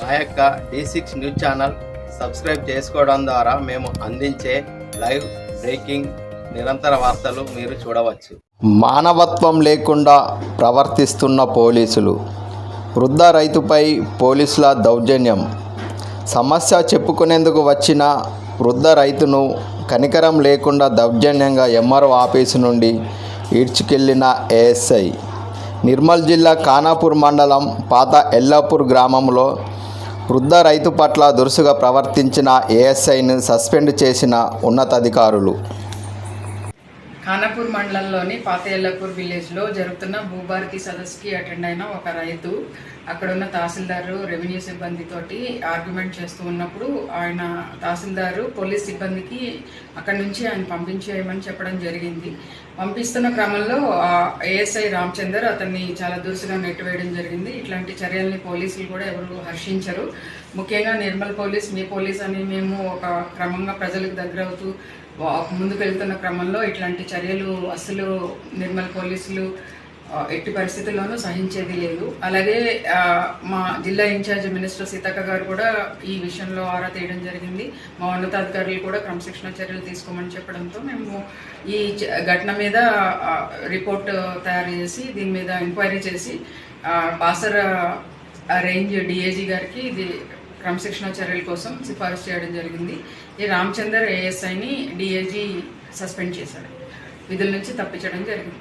మా యొక్క D six news channel subscribe చేసుకోవడం ద్వారా మేము అందించే లైవ్ బ్రేకింగ్ నిరంతర వార్తలు మీరు చూడవచ్చు. మానవత్వం లేకుండా ప్రవర్తిస్తున్న పోలీసులు వృద్ధ రైతుపై పోలీసుల దౌర్జన్యం. సమస్య చెప్పుకునేందుకు వచ్చిన వృద్ధ రైతును కనికరం లేకుండా దౌర్జన్యంగా ఎంఆర్ఓ ఆఫీసు నుండి ఈడ్చుకెళ్ళిన ఏఎస్ఐ నిర్మల్ జిల్లా ఖానాపూర్ మండలం పాత ఎల్లాపూర్ గ్రామంలో వృద్ధ రైతు పట్ల దురుసుగా ప్రవర్తించిన ఏఎస్ఐను సస్పెండ్ చేసిన ఉన్నతాధికారులు. ఖానాపూర్ మండలంలోని పాతయల్లపూర్ విలేజ్లో జరుగుతున్న భూభారతి సదస్సుకి అటెండ్ అయిన ఒక రైతు అక్కడ ఉన్న తహసీల్దారు రెవెన్యూ సిబ్బందితోటి ఆర్గ్యుమెంట్ చేస్తూ ఉన్నప్పుడు ఆయన తహసీల్దారు పోలీస్ సిబ్బందికి అక్కడి నుంచి ఆయన పంపించేయమని చెప్పడం జరిగింది. పంపిస్తున్న క్రమంలో ఏఎస్ఐ రామచందర్ అతన్ని చాలా దురుసుగా నెట్టివేయడం జరిగింది. ఇట్లాంటి చర్యల్ని పోలీసులు కూడా ఎవరు హర్షించరు. ముఖ్యంగా నిర్మల్ పోలీస్ మీ పోలీస్ అని మేము ఒక క్రమంగా ప్రజలకు దగ్గర అవుతూ ముందుకు వెళ్తున్న క్రమంలో ఇట్లాంటి చర్యలు అసలు నిర్మల్ పోలీసులు ఎట్టి పరిస్థితుల్లోనూ సహించేది లేదు. అలాగే మా జిల్లా ఇన్ఛార్జ్ మినిస్టర్ సీతక్క గారు కూడా ఈ విషయంలో ఆరా తీయడం జరిగింది. మా ఉన్నతాధికారులు కూడా క్రమశిక్షణ చర్యలు తీసుకోమని చెప్పడంతో మేము ఈ ఘటన మీద రిపోర్ట్ తయారు చేసి దీని మీద ఎంక్వైరీ చేసి ఆ, బాసర రేంజ్ డిఏజీ గారికి ఇది క్రమశిక్షణ చర్యల కోసం సిఫారసు చేయడం జరిగింది. ఈ రామచందర్ ఏఎస్ఐని డిఏజీ సస్పెండ్ చేశారు. విధుల నుంచి తప్పించడం జరిగింది.